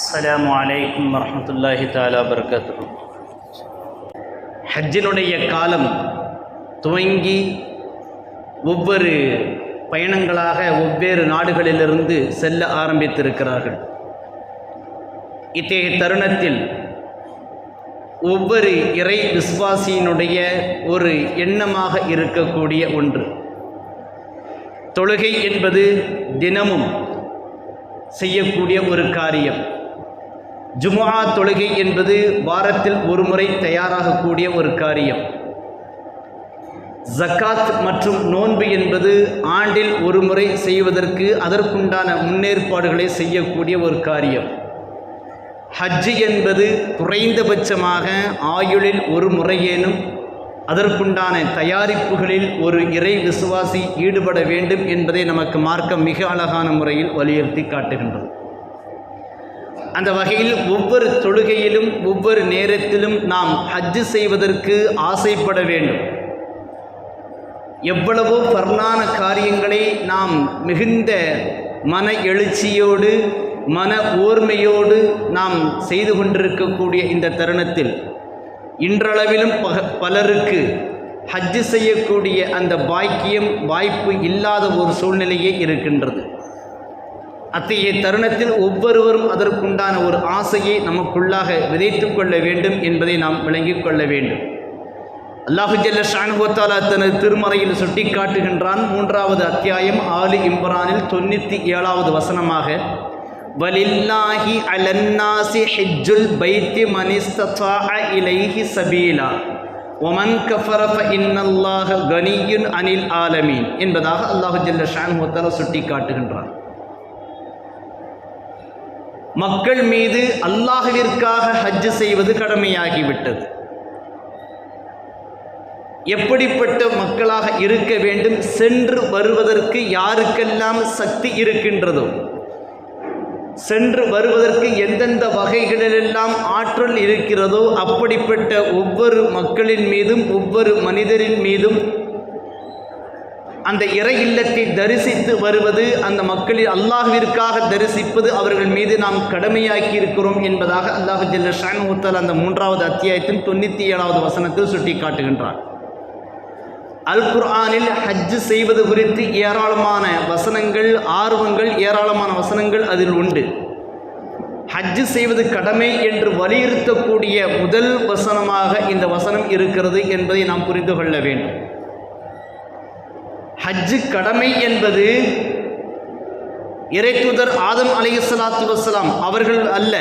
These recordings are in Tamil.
அஸ்லாம் வலைக்கம் வரமத்துல்லாஹி தாலா வபரகாத்துஹு. ஹஜ்ஜினுடைய காலம் துவங்கி ஒவ்வொரு பயணங்களாக ஒவ்வேறு நாடுகளிலிருந்து செல்ல ஆரம்பித்திருக்கிறார்கள். இத்தகைய தருணத்தில் ஒவ்வொரு இறை விசுவாசியினுடைய ஒரு எண்ணமாக இருக்கக்கூடிய ஒன்று. தொழுகை என்பது தினமும் செய்யக்கூடிய ஒரு காரியம். ஜுமுஆ தொழுகை என்பது வாரத்தில் ஒரு முறை தயாராகக்கூடிய ஒரு காரியம். ஜக்காத் மற்றும் நோன்பு என்பது ஆண்டில் ஒரு முறை செய்வதற்கு அதற்குண்டான முன்னேற்பாடுகளை செய்யக்கூடிய ஒரு காரியம். ஹஜ்ஜு என்பது குறைந்தபட்சமாக ஆயுளில் ஒரு முறையேனும் அதற்குண்டான தயாரிப்புகளில் ஒரு இறை விசுவாசி ஈடுபட வேண்டும் என்பதை நமக்கு மார்க்கம் மிக அழகான முறையில் வலியுறுத்தி காட்டுகின்றது. அந்த வகையில் ஒவ்வொரு தொழுகையிலும் ஒவ்வொரு நேரத்திலும் நாம் ஹஜ்ஜு செய்வதற்கு ஆசைப்பட வேண்டும். எவ்வளவோ பர்ணான காரியங்களை நாம் மிகுந்த மன எழுச்சியோடு மன ஓர்மையோடு நாம் செய்து கொண்டிருக்கக்கூடிய இந்த தருணத்தில் இன்றளவிலும் பக பலருக்கு ஹஜ்ஜு செய்யக்கூடிய அந்த பாக்கியம் வாய்ப்பு இல்லாத ஒரு சூழ்நிலையே இருக்கின்றது. அத்தகைய தருணத்தில் ஒவ்வொருவரும் அதற்குண்டான ஒரு ஆசையை நமக்குள்ளாக விதைத்து கொள்ள வேண்டும் என்பதை நாம் விளங்கிக் கொள்ள வேண்டும். அல்லாஹு ஜல்ல ஷானுகோத்தாலா தனது திருமறையில் சுட்டி காட்டுகின்றான் மூன்றாவது அத்தியாயம் ஆலி இம்ரானில் தொண்ணூற்றி ஏழாவது வசனமாக வலில்லாஹி அலன்னாசி ஹிஜ்ஜுல் பைத்தி மனிஸ்தா இலைஹி சபீலா. ஒமன் கஃபரஃப இன்னல்லாஹ கனியுன் அனில் ஆலமீன். என்பதாக அல்லாஹு ஜல்ல ஷானுகோத்தாலா சுட்டி காட்டுகின்றான் மக்கள் மீது அல்லாஹுவிற்காக ஹஜ்ஜு செய்வது கடமையாகிவிட்டது. எப்படிப்பட்ட மக்களாக இருக்க வேண்டும் சென்று வருவதற்கு யாருக்கெல்லாம் சக்தி இருக்கின்றதோ சென்று வருவதற்கு எந்தெந்த வகைகளிலெல்லாம் ஆற்றல் இருக்கிறதோ அப்படிப்பட்ட ஒவ்வொரு மக்களின் மீதும் ஒவ்வொரு மனிதரின் மீதும் அந்த இறை இல்லத்தை தரிசித்து வருவது அந்த மக்களில் அல்லாஹ்விற்காக தரிசிப்பது அவர்கள் மீது நாம் கடமையாக்கி இருக்கிறோம் என்பதாக அல்லாஹு ஜல்ல ஷான் முத்தல் அந்த மூன்றாவது அத்தியாயத்தின் தொண்ணூற்றி ஏழாவது வசனத்தில் சுட்டி காட்டுகின்றார் அல் குர்ஆனில் ஹஜ்ஜு செய்வது குறித்து ஏராளமான வசனங்கள் ஆர்வங்கள் ஏராளமான வசனங்கள் அதில் உண்டு. ஹஜ்ஜு செய்வது கடமை என்று வலியுறுத்தக்கூடிய முதல் வசனமாக இந்த வசனம் இருக்கிறது என்பதை நாம் புரிந்து கொள்ள வேண்டும். ஹஜ்ஜு கடமை என்பது இறைத்துதர் ஆதம் அலி சலாத்து வசலாம் அவர்கள் அல்ல.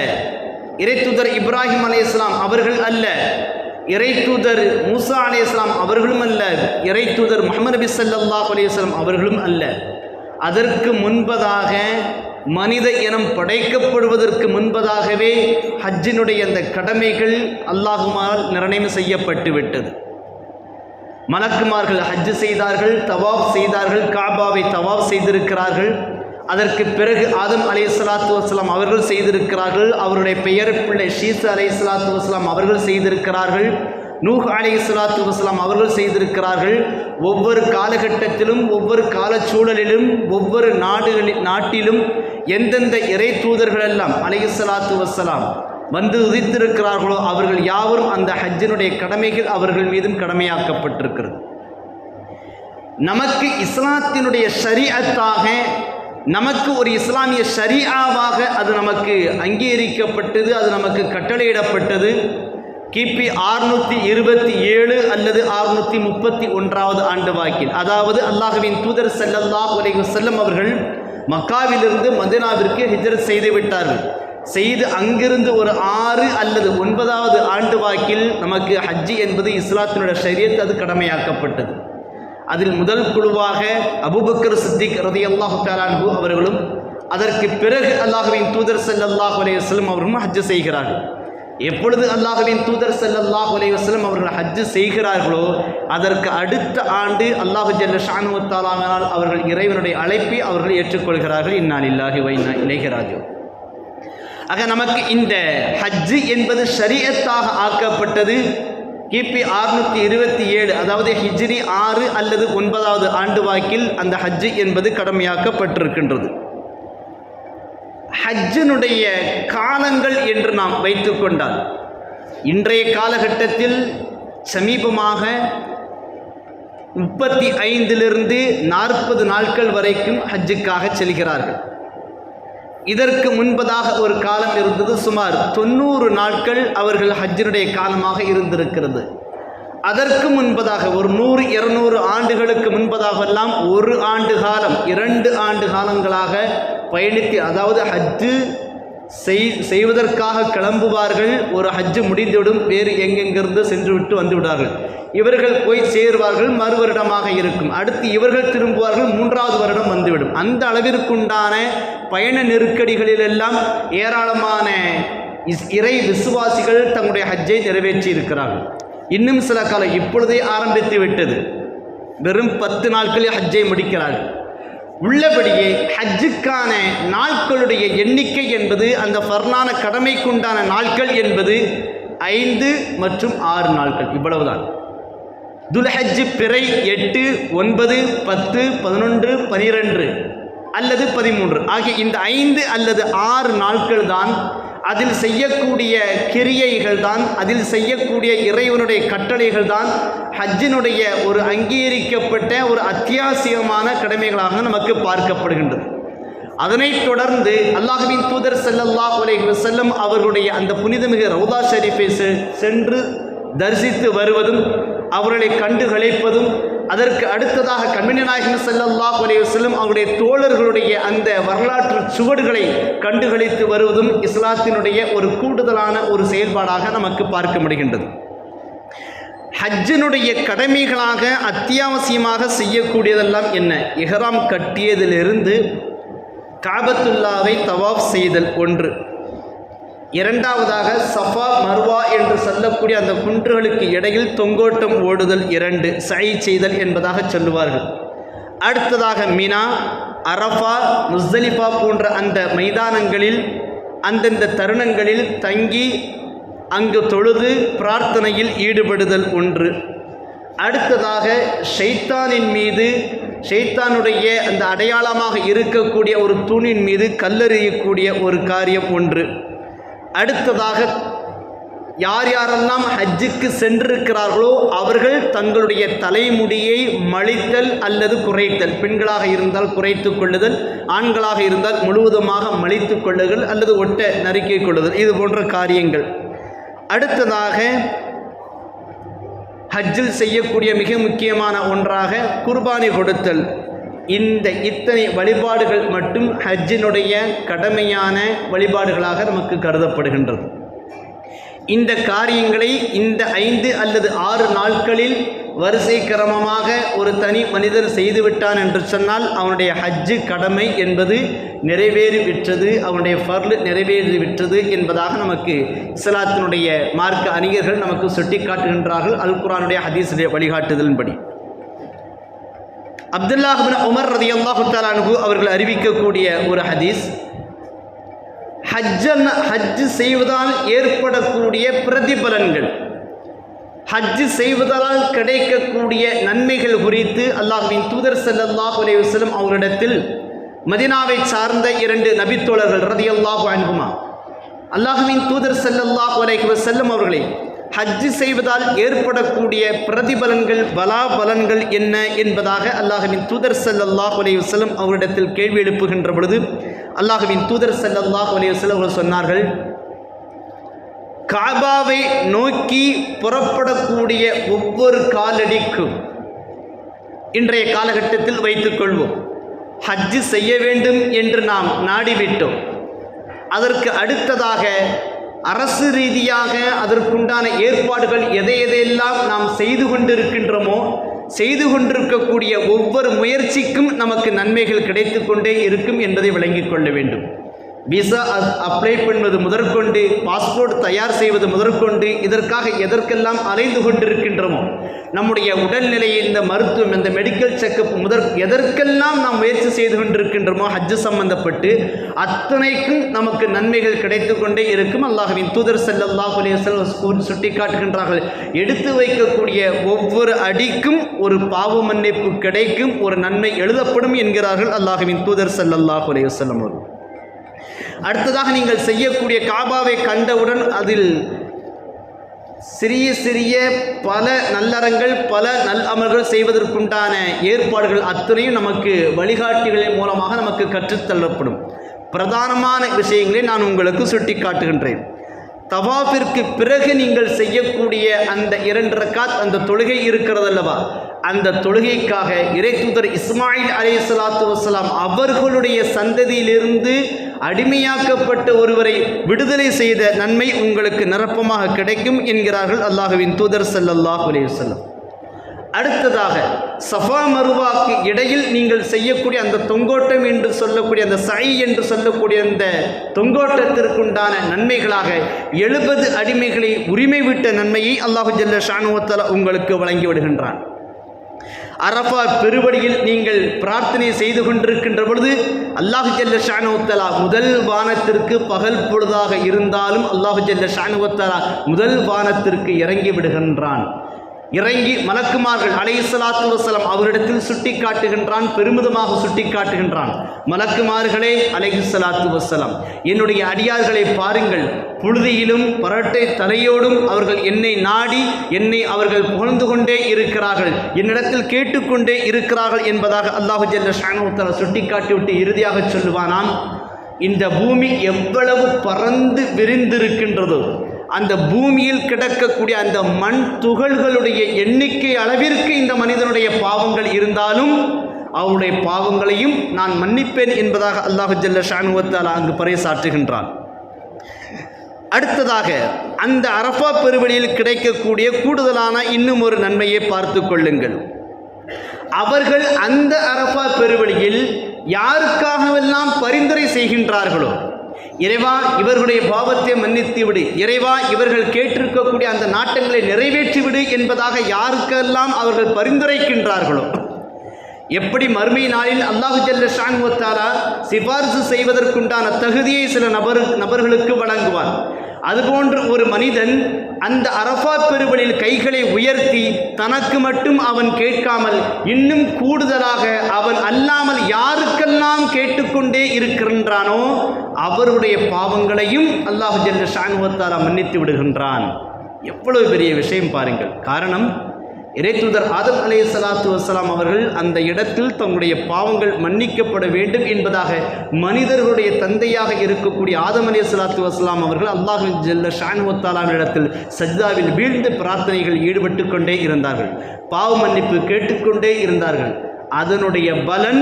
இறைத்துதர் இப்ராஹிம் அலி இஸ்லாம் அவர்கள் அல்ல. இறைத்துதர் மூசா அலி இஸ்லாம் அவர்களும் அல்ல. இறைத்துதர் முகமது நபி சல்லாஹ் அலிஸ்லாம் அவர்களும் அல்ல. அதற்கு முன்பதாக மனித இனம் படைக்கப்படுவதற்கு முன்பதாகவே ஹஜ்ஜினுடைய அந்த கடமைகள் அல்லாஹுமால் நிர்ணயம் செய்யப்பட்டு விட்டது மலக்குமார்கள் ஹஜ்ஜு செய்தார்கள் தவாப் செய்தார்கள் காபாவை தவாப் செய்திருக்கிறார்கள். அதற்கு பிறகு ஆதம் அலி சலாத்து வஸ்லாம் அவர்கள் செய்திருக்கிறார்கள். அவருடைய பெயர் பிள்ளை ஷீசு அலி சலாத்து வஸ்லாம் அவர்கள் செய்திருக்கிறார்கள். நூஹ் அலி சலாத்து வஸ்லாம் அவர்கள் செய்திருக்கிறார்கள். ஒவ்வொரு காலகட்டத்திலும் ஒவ்வொரு காலச்சூழலிலும் ஒவ்வொரு நாடுகளில் நாட்டிலும் எந்தெந்த இறை தூதர்களெல்லாம் அலி சலாத்து வஸ்லாம் வந்து உதித்திருக்கிறார்களோ அவர்கள் யாவரும் அந்த ஹஜ்ஜினுடைய கடமைகள் அவர்கள் மீதும் கடமையாக்கப்பட்டிருக்கிறது. நமக்கு இஸ்லாத்தினுடைய ஷரியத்தாக நமக்கு ஒரு இஸ்லாமிய ஷரியாவாக அது நமக்கு அங்கீகரிக்கப்பட்டது அது நமக்கு கட்டளையிடப்பட்டது. கிபி ஆறுநூற்றி இருபத்தி ஏழு அல்லது ஆறுநூற்றி முப்பத்தி ஒன்றாவது ஆண்டு வாக்கில். அதாவது அல்லாஹுவின் தூதர் செல்லல்லாஹ் உலக செல்லம் அவர்கள் மக்காவிலிருந்து மதினாவிற்கு ஹிஜரத் செய்து விட்டார்கள் செய்து அங்கிருந்து ஒரு ஆறு அல்லது ஒன்பதாவது ஆண்டு வாக்கில் நமக்கு ஹஜ்ஜி என்பது இஸ்லாத்தினுடைய ஷரியத் அது கடமையாக்கப்பட்டது. அதில் முதல் குழுவாக அபுபக்கர் சித்திக் ரதி அல்லாஹு தாலான்பு அவர்களும் அதற்கு பிறகு அல்லாஹுவின் தூதர் செல்லல்லாஹ் அலையுஸ்லம் அவர்களும் ஹஜ்ஜு செய்கிறார்கள். எப்பொழுது அல்லாஹுவின் தூதர் செல்லல்லாஹ் அலையுஸ்லம் அவர்கள் ஹஜ்ஜு செய்கிறார்களோ அதற்கு அடுத்த ஆண்டு அல்லாஹு ஜல்ல ஷானு அவர்கள் இறைவனுடைய அழைப்பை அவர்கள் ஏற்றுக்கொள்கிறார்கள். இன்னால் இல்லாஹி வைனா இளைகராஜோ ஆக நமக்கு இந்த ஹஜ்ஜு என்பது ஷரியத்தாக ஆக்கப்பட்டது. கிபி ஆறுநூற்றி இருபத்தி ஏழு அதாவது ஹிஜ்ரி ஆறு அல்லது ஒன்பதாவது ஆண்டு வாக்கில் அந்த ஹஜ்ஜு என்பது கடமையாக்கப்பட்டிருக்கின்றது. ஹஜ்ஜினுடைய காலங்கள் என்று நாம் வைத்துக்கொண்டால் இன்றைய காலகட்டத்தில் சமீபமாக முப்பத்தி ஐந்திலிருந்து நாற்பது நாட்கள் வரைக்கும் ஹஜ்ஜுக்காக செல்கிறார்கள். இதற்கு முன்பதாக ஒரு காலம் இருந்தது சுமார் தொண்ணூறு நாட்கள் அவர்கள் ஹஜ்ஜினுடைய காலமாக இருந்திருக்கிறது. அதற்கு முன்பதாக ஒரு நூறு இருநூறு ஆண்டுகளுக்கு முன்பதாகெல்லாம் ஒரு ஆண்டு காலம் இரண்டு ஆண்டு காலங்களாக பயணித்து அதாவது ஹஜ்ஜு செய் செய்வதற்காக கிளம்புவார்கள். ஒரு ஹஜ்ஜு முடிந்துவிடும் வேறு எங்கெங்கிருந்து சென்று விட்டு வந்து இவர்கள் போய் சேருவார்கள் மறு வருடமாக இருக்கும். அடுத்து இவர்கள் திரும்புவார்கள் மூன்றாவது வருடம் வந்துவிடும். அந்த அளவிற்குண்டான பயண நெருக்கடிகளிலெல்லாம் ஏராளமான இஸ் இறை விசுவாசிகள் தங்களுடைய ஹஜ்ஜை நிறைவேற்றி இருக்கிறார்கள் இன்னும் சில காலம் இப்பொழுதே ஆரம்பித்து விட்டது. வெறும் பத்து நாட்களில் ஹஜ்ஜை முடிக்கிறார்கள். உள்ளபடியே ஹஜ்ஜுக்கான நாட்களுடைய எண்ணிக்கை என்பது அந்த ஃபர்னான கடமைக்குண்டான நாட்கள் என்பது ஐந்து மற்றும் ஆறு நாட்கள். இவ்வளவுதான். துலஹஜ் பிறை எட்டு ஒன்பது பத்து பதினொன்று பனிரெண்டு அல்லது பதிமூன்று. ஆகிய இந்த ஐந்து அல்லது ஆறு நாட்கள் தான் அதில் செய்யக்கூடிய கிரியைகள் தான் அதில் செய்யக்கூடிய இறைவனுடைய கட்டளைகள் தான் ஹஜ்ஜினுடைய ஒரு அங்கீகரிக்கப்பட்ட ஒரு அத்தியாவசியமான கடமைகளாக நமக்கு பார்க்கப்படுகின்றது. அதனைத் தொடர்ந்து அல்லாஹுவின் தூதர் செல்லல்லா அலைஹி வஸல்லம் அவர்களுடைய அந்த புனிதமிகு ரவுதா ஷெரீஃபை சென்று தரிசித்து வருவதும் அவர்களை கண்டு கலைப்பதும் அதற்கு அடுத்ததாக கண்மணி நாயகன் செல்லல்லா அலைஹி செல்லும் அவருடைய தோழர்களுடைய அந்த வரலாற்று சுவடுகளை கண்டுகளித்து வருவதும் இஸ்லாத்தினுடைய ஒரு கூடுதலான ஒரு செயல்பாடாக நமக்கு பார்க்க முடிகின்றது. ஹஜ்ஜினுடைய கடமைகளாக அத்தியாவசியமாக செய்யக்கூடியதெல்லாம் என்ன? இஹராம் கட்டியதிலிருந்து காபத்துல்லாவை தவாஃப் செய்தல் ஒன்று. இரண்டாவதாக சஃபா மர்வா என்று சொல்லக்கூடிய அந்த குன்றுகளுக்கு இடையில் தொங்கோட்டம் ஓடுதல் இரண்டு சை செய்தல் என்பதாக சொல்லுவார்கள். அடுத்ததாக மினா அரஃபா முஸ்தலிஃபா போன்ற அந்த மைதானங்களில் அந்தந்த தருணங்களில் தங்கி அங்கு தொழுது பிரார்த்தனையில் ஈடுபடுதல் ஒன்று. அடுத்ததாக ஷைத்தானின் மீது ஷைத்தானுடைய அந்த அடையாளமாக இருக்கக்கூடிய ஒரு தூணின் மீது கல்லெறியக்கூடிய ஒரு காரியம் ஒன்று. அடுத்ததாக யார் யாரெல்லாம் ஹஜ்ஜுக்கு சென்றிருக்கிறார்களோ அவர்கள் தங்களுடைய தலைமுடியை மழித்தல் அல்லது குறைத்தல். பெண்களாக இருந்தால் குறைத்து கொள்ளுதல் ஆண்களாக இருந்தால் முழுவதுமாக மழித்து கொள்ளுதல் அல்லது ஒட்ட நறுக்கிக் கொள்ளுதல். இது போன்ற காரியங்கள். அடுத்ததாக ஹஜ்ஜில் செய்யக்கூடிய மிக முக்கியமான ஒன்றாக குர்பானி கொடுத்தல். இந்த இத்தனை வழிபாடுகள் மட்டும் ஹஜ்ஜினுடைய கடமையான வழிபாடுகளாக நமக்கு கருதப்படுகின்றது. இந்த காரியங்களை இந்த ஐந்து அல்லது ஆறு நாட்களில் வரிசை கிரமமாக ஒரு தனி மனிதர் செய்துவிட்டான் என்று சொன்னால் அவனுடைய ஹஜ்ஜு கடமை என்பது நிறைவேறி விற்றது அவனுடைய ஃபர்லு நிறைவேறி விற்றது என்பதாக நமக்கு இஸ்லாத்தினுடைய மார்க்க அறிஞர்கள் நமக்கு சுட்டி காட்டுகின்றார்கள் அல் குரானுடைய ஹதீஸுடைய வழிகாட்டுதலின்படி. அப்துல்லாஹிபின் உமர் ரதி அல்லாஹு தாலானு அவர்கள் அறிவிக்கக்கூடிய ஒரு ஹதீஸ். ஹஜ்ஜன் ஹஜ்ஜு செய்வதால் ஏற்படக்கூடிய பிரதிபலன்கள். ஹஜ்ஜு செய்வதால் கிடைக்கக்கூடிய நன்மைகள் குறித்து அல்லாஹின் தூதர் ஸல்லல்லாஹு அலைஹி அவரிடத்தில் மதினாவை சார்ந்த இரண்டு நபித்தோழர்கள் ரதியல்லாஹு அன்புமா அல்லாஹுவின் தூதர் ஸல்லல்லாஹு அலைஹி செல்லும் அவர்களே ஹஜ்ஜு செய்வதால் ஏற்படக்கூடிய பிரதிபலன்கள் பலாபலன்கள் என்ன என்பதாக அல்லாஹவின் தூதர் சல்லாஹ் அலைஹி அவரிடத்தில் கேள்வி எழுப்புகின்ற பொழுது அல்லாஹவின் தூதர் சல்லாஹ் அலைஹி வஸல்லம் அவர்கள் சொன்னார்கள் காபாவை நோக்கி புறப்படக்கூடிய ஒவ்வொரு காலடிக்கும் இன்றைய காலகட்டத்தில் வைத்துக்கொள்வோம் ஹஜ்ஜு செய்ய வேண்டும் என்று நாம் நாடிவிட்டோம். அதற்கு அடுத்ததாக அரசு ரீதியாக அதற்குண்டான ஏற்பாடுகள் எதை எதையெல்லாம் நாம் செய்து கொண்டிருக்கின்றோமோ செய்து கொண்டிருக்கக்கூடிய ஒவ்வொரு முயற்சிக்கும் நமக்கு நன்மைகள் கிடைத்து கொண்டே இருக்கும் என்பதை விளங்கிக் கொள்ள வேண்டும். விசா அப்ளை பண்ணுவது முதற்கொண்டு பாஸ்போர்ட் தயார் செய்வது முதற்கொண்டு இதற்காக எதற்கெல்லாம் அலைந்து கொண்டிருக்கின்றோமோ நம்முடைய உடல்நிலையை இந்த மருத்துவம் இந்த மெடிக்கல் செக்கப் முதற் எதற்கெல்லாம் நாம் முயற்சி செய்து கொண்டிருக்கின்றோமோ ஹஜ்ஜு சம்பந்தப்பட்டு அத்தனைக்கும் நமக்கு நன்மைகள் கிடைத்து கொண்டே இருக்கும். அல்லாஹுவின் தூதர் ஸல்லல்லாஹு அலைஹி சுட்டி காட்டுகின்றார்கள் எடுத்து வைக்கக்கூடிய ஒவ்வொரு அடிக்கும் ஒரு பாவ மன்னிப்பு கிடைக்கும் ஒரு நன்மை எழுதப்படும் என்கிறார்கள் அல்லாஹுவின் தூதர் செல்லல்லாஹுலே அலைஹி அவர்கள். அடுத்ததாக நீங்கள் செய்யக்கூடிய காபாவை கண்டவுடன் அதில் சிறிய சிறிய பல நல்லறங்கள் பல நல் அமல்கள் செய்வதற்குண்டான ஏற்பாடுகள் அத்தனையும் நமக்கு வழிகாட்டிகளின் மூலமாக நமக்கு கற்றுத்தள்ளப்படும் பிரதானமான விஷயங்களை நான் உங்களுக்கு சுட்டி காட்டுகின்றேன் தவாஃபிற்கு பிறகு நீங்கள் செய்யக்கூடிய அந்த இரண்டு ரக்காத் அந்த தொழுகை இருக்கிறதல்லவா? அந்த தொழுகைக்காக இறைத்தூதர் இஸ்மாயில் அலி சலாத்து வசலாம் அவர்களுடைய சந்ததியிலிருந்து அடிமையாக்கப்பட்ட ஒருவரை விடுதலை செய்த நன்மை உங்களுக்கு நிரப்பமாக கிடைக்கும் என்கிறார்கள் அல்லாஹுவின் தூதர் ஸல்லல்லாஹு அலைஹி அடுத்ததாக சஃபா மருவாக்கு இடையில் நீங்கள் செய்யக்கூடிய அந்த தொங்கோட்டம் என்று சொல்லக்கூடிய அந்த சை என்று சொல்லக்கூடிய அந்த தொங்கோட்டத்திற்குண்டான நன்மைகளாக எழுபது அடிமைகளை உரிமை விட்ட நன்மையை அல்லாஹு ஜல்ல ஷானுவத்தலா உங்களுக்கு வழங்கி விடுகின்றான். அரஃபா பெருவடியில் நீங்கள் பிரார்த்தனை செய்து கொண்டிருக்கின்ற பொழுது அல்லாஹு ஜல்ல ஷானுவத்தலா முதல் வானத்திற்கு பகல் பொழுதாக இருந்தாலும் அல்லாஹு ஜல்ல ஷானுவத்தலா முதல் வானத்திற்கு இறங்கி விடுகின்றான். இறங்கி மலக்குமார்கள் அலை சலாத்து வசலம் அவரிடத்தில் சுட்டி காட்டுகின்றான் பெருமிதமாக சுட்டி காட்டுகின்றான் மலக்குமார்களே அலைஹி சலாத்து வசலம் என்னுடைய அடியார்களை பாருங்கள். புழுதியிலும் பரட்டை தலையோடும் அவர்கள் என்னை நாடி என்னை அவர்கள் புகழ்ந்து கொண்டே இருக்கிறார்கள். என்னிடத்தில் கேட்டுக்கொண்டே இருக்கிறார்கள் என்பதாக அல்லாஹு ஜல்ல ஷானுத்தலா சுட்டி காட்டிவிட்டு இறுதியாக சொல்லுவானாம் இந்த பூமி எவ்வளவு பறந்து விரிந்திருக்கின்றதோ. அந்த பூமியில் கிடக்கக்கூடிய அந்த மண் துகள்களுடைய எண்ணிக்கை அளவிற்கு இந்த மனிதனுடைய பாவங்கள் இருந்தாலும் அவருடைய பாவங்களையும் நான் மன்னிப்பேன் என்பதாக அல்லாஹு ஜல்ல ஷானுவத்தால் அங்கு பறைசாற்றுகின்றான். அடுத்ததாக அந்த அரஃபா பெருவெளியில் கிடைக்கக்கூடிய கூடுதலான இன்னும் ஒரு நன்மையை பார்த்து கொள்ளுங்கள். அவர்கள் அந்த அரஃபா பெருவெளியில் யாருக்காகவெல்லாம் பரிந்துரை செய்கின்றார்களோ இறைவா இவர்களுடைய பாவத்தை மன்னித்து விடு. இறைவா இவர்கள் கேட்டிருக்கக்கூடிய அந்த நாட்டங்களை நிறைவேற்றி விடு என்பதாக யாருக்கெல்லாம் அவர்கள் பரிந்துரைக்கின்றார்களோ. எப்படி மறுமை நாளில் அல்லாஹு ஜல்ல ஷான்வத்தாரா சிபாரிசு செய்வதற்குண்டான தகுதியை சில நபரு நபர்களுக்கு வழங்குவார். அதுபோன்று ஒரு மனிதன் அந்த அரபா பெருவழியில் கைகளை உயர்த்தி தனக்கு மட்டும் அவன் கேட்காமல் இன்னும் கூடுதலாக அவன் அல்லாமல் யாருக்கெல்லாம் கேட்டுக்கொண்டே இருக்கின்றானோ அவருடைய பாவங்களையும் அல்லாஹு ஜல்ல சாணுவத்தாரா மன்னித்து விடுகின்றான். எவ்வளவு பெரிய விஷயம் பாருங்கள். காரணம் இறைத்தூதர் ஆதம் அலே சலாத்து வசலாம் அவர்கள் அந்த இடத்தில் தங்களுடைய பாவங்கள் மன்னிக்கப்பட வேண்டும் என்பதாக மனிதர்களுடைய தந்தையாக இருக்கக்கூடிய ஆதம் அலே சலாத்து வசலாம் அவர்கள் அல்லாஹு ஜல்ல ஷானுவத்தாலாவின் இடத்தில் சஜ்தாவில் வீழ்ந்து பிரார்த்தனைகள் ஈடுபட்டு கொண்டே இருந்தார்கள். பாவ மன்னிப்பு கேட்டுக்கொண்டே இருந்தார்கள். அதனுடைய பலன்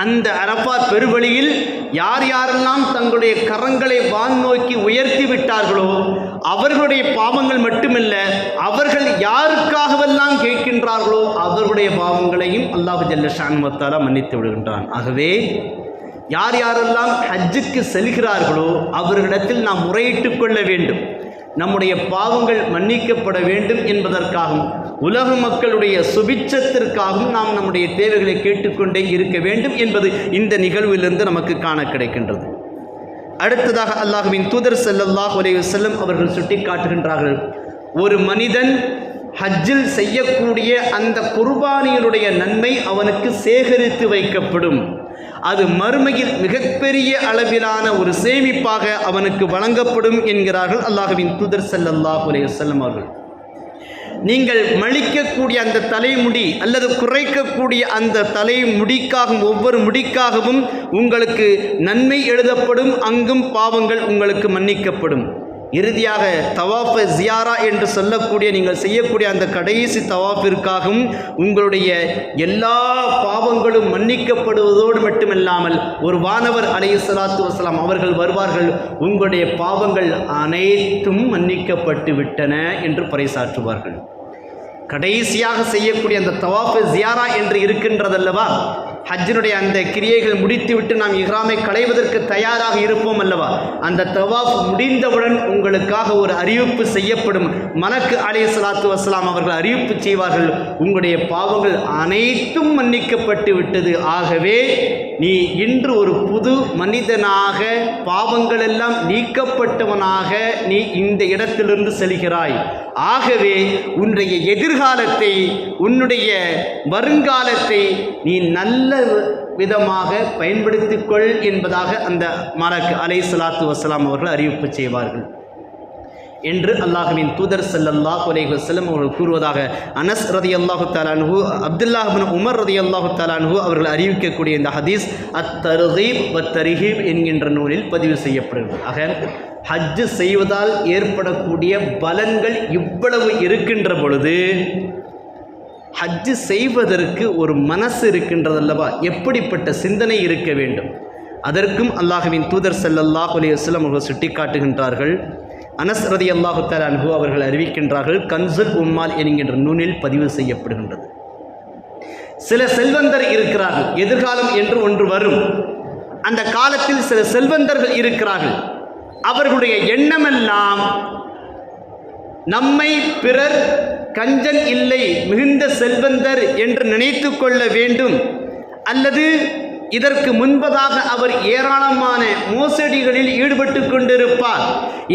அந்த அரபா பெருவழியில் யார் யாரெல்லாம் தங்களுடைய கரங்களை வான் நோக்கி உயர்த்தி விட்டார்களோ அவர்களுடைய பாவங்கள் மட்டுமல்ல அவர்கள் யாருக்காகவெல்லாம் கேட்கின்றார்களோ அவர்களுடைய பாவங்களையும் அல்லாஹு ஜல்லஷான்மத்தாலா மன்னித்து விடுகின்றான். ஆகவே யார் யாரெல்லாம் ஹஜ்ஜுக்கு செல்கிறார்களோ அவர்களிடத்தில் நாம் முறையிட்டு கொள்ள வேண்டும். நம்முடைய பாவங்கள் மன்னிக்கப்பட வேண்டும் என்பதற்காகவும் உலக மக்களுடைய சுபிச்சத்திற்காகவும் நாம் நம்முடைய தேவைகளை கேட்டுக்கொண்டே இருக்க வேண்டும் என்பது இந்த நிகழ்விலிருந்து நமக்கு காண கிடைக்கின்றது. அடுத்ததாக அல்லாஹுவின் தூதர் செல்லல்லாஹ் அலைஹி செல்லும் அவர்கள் சுட்டி காட்டுகின்றார்கள் ஒரு மனிதன் ஹஜ்ஜில் செய்யக்கூடிய அந்த குர்பானியினுடைய நன்மை அவனுக்கு சேகரித்து வைக்கப்படும். அது மறுமையில் மிகப்பெரிய அளவிலான ஒரு சேமிப்பாக அவனுக்கு வழங்கப்படும் என்கிறார்கள் அல்லாஹுவின் தூதர் செல்லல்லாஹ் அலைஹி செல்லும் அவர்கள். நீங்கள் மலிக்கக்கூடிய அந்த தலைமுடி அல்லது குறைக்கக்கூடிய அந்த தலைமுடிக்காகவும் ஒவ்வொரு முடிக்காகவும் உங்களுக்கு நன்மை எழுதப்படும் அங்கும் பாவங்கள் உங்களுக்கு மன்னிக்கப்படும். இறுதியாக தவாஃப ஜியாரா என்று சொல்லக்கூடிய நீங்கள் செய்யக்கூடிய அந்த கடைசி தவாஃபிற்காகவும் உங்களுடைய எல்லா பாவங்களும் மன்னிக்கப்படுவதோடு மட்டுமல்லாமல் ஒரு வானவர் அலைய சலாத்து வசலாம் அவர்கள் வருவார்கள் உங்களுடைய பாவங்கள் அனைத்தும் மன்னிக்கப்பட்டு விட்டன என்று பறைசாற்றுவார்கள். கடைசியாக செய்யக்கூடிய அந்த தவாஃபு ஜியாரா என்று இருக்கின்றதல்லவா? ஹஜ்ஜினுடைய அந்த கிரியைகள் முடித்துவிட்டு நாம் இஹ்ராமை களைவதற்கு தயாராக இருப்போம் அல்லவா? அந்த தவாஃப் முடிந்தவுடன் உங்களுக்காக ஒரு அறிவிப்பு செய்யப்படும். மலக்கு அலே சலாத்து வசலாம் அவர்கள் அறிவிப்பு செய்வார்கள் உங்களுடைய பாவங்கள் அனைத்தும் மன்னிக்கப்பட்டு விட்டது. ஆகவே நீ இன்று ஒரு புது மனிதனாக பாவங்களெல்லாம் நீக்கப்பட்டவனாக நீ இந்த இடத்திலிருந்து செல்கிறாய். ஆகவே உன்னுடைய எதிர்காலத்தை உன்னுடைய வருங்காலத்தை நீ நல்ல விதமாக பயன்படுத்திக்கொள் என்பதாக அந்த மலக்கு அலை சலாத்து வசலாம் அவர்கள் அறிவிப்பு செய்வார்கள். என்று அல்லாஹுவின் தூதர் ஸல்லல்லாஹு அலைஹி செல்லம் அவர்கள் கூறுவதாக அனஸ் ரதி அல்லாஹு தாலானு அப்துல்லாஹ் உமர் ரதி அல்லாஹு தாலானு அவர்கள் அறிவிக்கக்கூடிய இந்த ஹதீஸ் அத் தர்கீப் வ என்கின்ற நூலில் பதிவு செய்யப்படுகிறது ஆக ஹஜ்ஜு செய்வதால் ஏற்படக்கூடிய பலன்கள் இவ்வளவு இருக்கின்ற பொழுது ஹஜ்ஜு செய்வதற்கு ஒரு மனசு இருக்கின்றதல்லவா எப்படிப்பட்ட சிந்தனை இருக்க வேண்டும்? அதற்கும் அல்லாஹுவின் தூதர் செல்லல்லாஹ் அலைஹி வஸல்லம் அவர்கள் சுட்டிக்காட்டுகின்றார்கள். அனஸ் ரதி அல்லாஹு அவர்கள் அறிவிக்கின்றார்கள் கன்சுல் உம்மால் என்கின்ற நூலில் பதிவு செய்யப்படுகின்றது. சில செல்வந்தர் இருக்கிறார்கள் எதிர்காலம் என்று ஒன்று வரும். அந்த காலத்தில் சில செல்வந்தர்கள் இருக்கிறார்கள். அவர்களுடைய எண்ணமெல்லாம் நம்மை பிறர் கஞ்சன் இல்லை மிகுந்த செல்வந்தர் என்று நினைத்து கொள்ள வேண்டும். அல்லது இதற்கு முன்பதாக அவர் ஏராளமான மோசடிகளில் ஈடுபட்டு கொண்டிருப்பார்.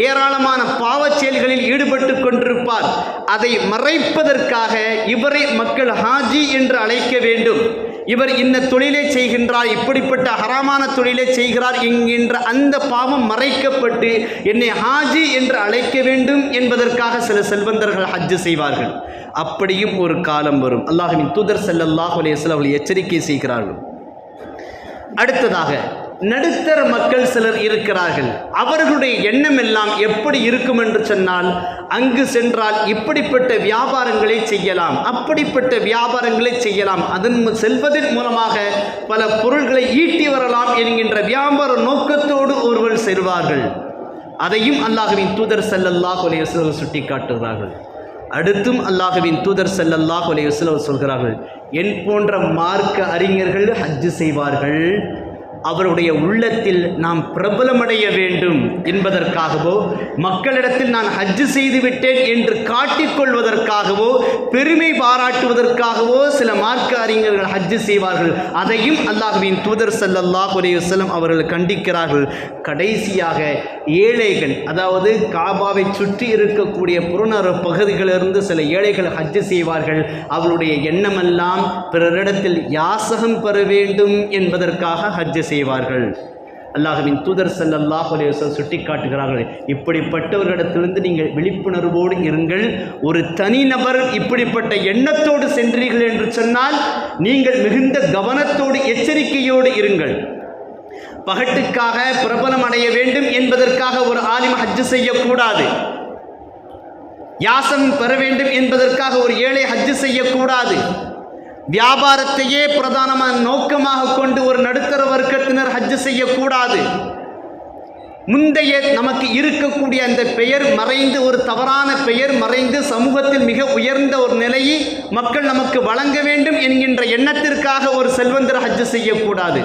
ஏராளமான பாவச் செயல்களில் ஈடுபட்டு கொண்டிருப்பார். அதை மறைப்பதற்காக இவரை மக்கள் ஹாஜி என்று அழைக்க வேண்டும். இவர் இந்த தொழிலை செய்கின்றார் இப்படிப்பட்ட ஹராமான தொழிலை செய்கிறார் என்கின்ற அந்த பாவம் மறைக்கப்பட்டு என்னை ஹாஜி என்று அழைக்க வேண்டும் என்பதற்காக சில செல்வந்தர்கள் ஹஜ்ஜு செய்வார்கள். அப்படியும் ஒரு காலம் வரும். அல்லாஹின் தூதர் செல்லல்லாஹ் அலைஹி அவர்கள் எச்சரிக்கை செய்கிறார்கள். அடுத்ததாக நடுத்தர மக்கள் சிலர் இருக்கிறார்கள். அவர்களுடைய எண்ணம் எல்லாம் எப்படி இருக்கும் என்று சொன்னால் அங்கு சென்றால் இப்படிப்பட்ட வியாபாரங்களை செய்யலாம் அப்படிப்பட்ட வியாபாரங்களை செய்யலாம். அதன் செல்வதன் மூலமாக பல பொருள்களை ஈட்டி வரலாம் என்கின்ற வியாபார நோக்கத்தோடு ஒருவர் செல்வார்கள். அதையும் அல்லாஹுவின் தூதர் செல்லல்லாஹ் சுட்டி காட்டுகிறார்கள் அடுத்தும் அல்லாஹுவின் தூதர் செல்லல்லாஹ் அலைஹி சொல்கிறார்கள் என் போன்ற மார்க்க அறிஞர்கள் ஹஜ்ஜு செய்வார்கள். அவருடைய உள்ளத்தில் நாம் பிரபலமடைய வேண்டும் என்பதற்காகவோ மக்களிடத்தில் நான் ஹஜ்ஜு செய்து விட்டேன் என்று காட்டிக்கொள்வதற்காகவோ பெருமை பாராட்டுவதற்காகவோ சில மார்க்க அறிஞர்கள் ஹஜ்ஜு செய்வார்கள். அதையும் அல்லாஹுவின் தூதர் ஸல்லல்லாஹு செல்லம் அவர்கள் கண்டிக்கிறார்கள். கடைசியாக ஏழைகள் அதாவது காபாவை சுற்றி இருக்கக்கூடிய புறநர பகுதிகளிலிருந்து சில ஏழைகள் ஹஜ்ஜு செய்வார்கள். அவருடைய எண்ணமெல்லாம் பிறரிடத்தில் யாசகம் பெற வேண்டும் என்பதற்காக ஹஜ்ஜு செய்வார்கள். செய்வார்கள். அல்லாஹ்வின் தூதர் ஸல்லல்லாஹு அலைஹி வஸல்லம் சுட்டிக்காட்டுகிறார்கள். இப்படிப்பட்டவர்களிடத்திலிருந்து நீங்கள் விழிப்புணர்வோடு இருங்கள். ஒரு தனிநபர் இப்படிப்பட்ட எண்ணத்தோடு சென்றீர்கள் என்று சொன்னால் நீங்கள் மிகுந்த கவனத்தோடு எச்சரிக்கையோடு இருங்கள். பகட்டுக்காக பிரபலம் அடைய வேண்டும் என்பதற்காக ஒரு ஆலிம் ஹஜ்ஜு செய்யக்கூடாது. யாசம் பெற வேண்டும் என்பதற்காக ஒரு ஏழை ஹஜ்ஜு செய்யக்கூடாது. வியாபாரத்தையே பிரதானமான நோக்கமாக கொண்டு ஒரு நடுத்தர வர்க்கத்தினர் ஹஜ்ஜு செய்யக்கூடாது. முந்தைய நமக்கு இருக்கக்கூடிய அந்த பெயர் மறைந்து ஒரு தவறான பெயர் மறைந்து சமூகத்தில் மிக உயர்ந்த ஒரு நிலையை மக்கள் நமக்கு வழங்க வேண்டும் என்கின்ற எண்ணத்திற்காக ஒரு செல்வந்தர் ஹஜ்ஜு செய்யக்கூடாது.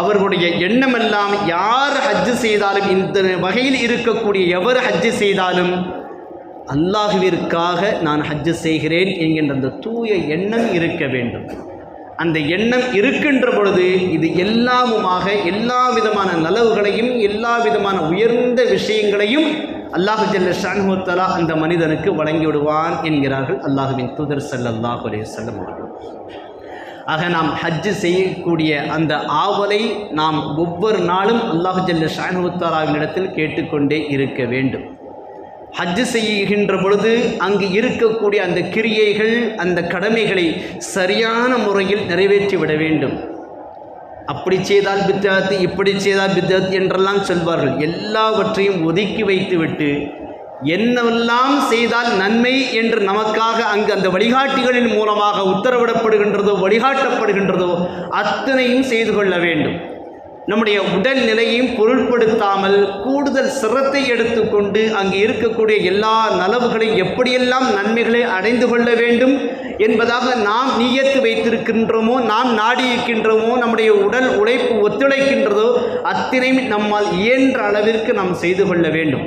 அவர்களுடைய எண்ணமெல்லாம் யார் ஹஜ்ஜு செய்தாலும் இந்த வகையில் இருக்கக்கூடிய எவர் ஹஜ்ஜு செய்தாலும் அல்லாஹுவிற்காக நான் ஹஜ்ஜு செய்கிறேன் என்கின்ற அந்த தூய எண்ணம் இருக்க வேண்டும். அந்த எண்ணம் இருக்கின்ற பொழுது இது எல்லாமுமாக எல்லா விதமான நலவுகளையும் எல்லா விதமான உயர்ந்த விஷயங்களையும் அல்லாஹு ஜல்ல ஷான்ஹுத்தலா அந்த மனிதனுக்கு வழங்கி விடுவான் என்கிறார்கள் அல்லாஹுவின் தூதர் ஸல்லல்லாஹு ஒரே செல்லம் அவர்கள். ஆக நாம் ஹஜ்ஜு செய்யக்கூடிய அந்த ஆவலை நாம் ஒவ்வொரு நாளும் அல்லாஹு ஜல்ல ஷானுத்தாராவினிடத்தில் கேட்டுக்கொண்டே இருக்க வேண்டும். ஹஜ்ஜு செய்கின்ற பொழுது அங்கு இருக்கக்கூடிய அந்த கிரியைகள் அந்த கடமைகளை சரியான முறையில் நிறைவேற்றி விட வேண்டும். அப்படி செய்தால் பித்தாத்து இப்படி செய்தால் பித்தாத் என்றெல்லாம் சொல்வார்கள். எல்லாவற்றையும் ஒதுக்கி வைத்துவிட்டு என்னவெல்லாம் செய்தால் நன்மை என்று நமக்காக அங்கு அந்த வழிகாட்டிகளின் மூலமாக உத்தரவிடப்படுகின்றதோ வழிகாட்டப்படுகின்றதோ அத்தனையும் செய்து கொள்ள வேண்டும். நம்முடைய உடல் நிலையையும் பொருட்படுத்தாமல் கூடுதல் சிரத்தை எடுத்துக்கொண்டு அங்கு இருக்கக்கூடிய எல்லா நலவுகளையும் எப்படியெல்லாம் நன்மைகளை அடைந்து கொள்ள வேண்டும் என்பதாக நாம் நீயத்து வைத்திருக்கின்றோமோ நாம் நாடியிருக்கின்றோமோ நம்முடைய உடல் உழைப்பு ஒத்துழைக்கின்றதோ அத்தனையும் நம்மால் இயன்ற அளவிற்கு நாம் செய்து கொள்ள வேண்டும்.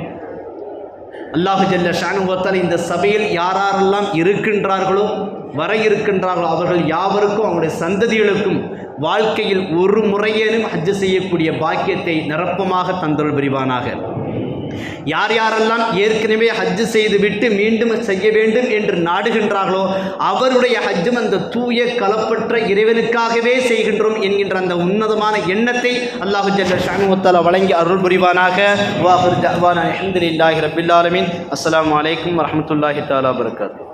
அல்லாஹு ஜல்ல ஷானுகத்தால் இந்த சபையில் யாரெல்லாம் இருக்கின்றார்களோ வர இருக்கின்றார்களோ அவர்கள் யாவருக்கும் அவங்களுடைய சந்ததிகளுக்கும் வாழ்க்கையில் ஒரு முறையேனும் ஹஜ்ஜு செய்யக்கூடிய பாக்கியத்தை நிரப்பமாக தந்தொள் புரிவானாக. யார் யாரெல்லாம் ஏற்கனவே ஹஜ்ஜு செய்துவிட்டு மீண்டும் செய்ய வேண்டும் என்று நாடுகின்றார்களோ அவருடைய ஹஜ்ஜும் அந்த தூய கலப்பற்ற இறைவனுக்காகவே செய்கின்றோம் என்கின்ற அந்த உன்னதமான எண்ணத்தை அல்லாஹு ஜல்ல வழங்கி அருள் புரிவானாக. வாஹர் ஜவான் அஹமதுல்லாஹி ரபில்லாலமின் அஸ்லாம் வலைக்கம் அலைக்கும் தாலா தஆலா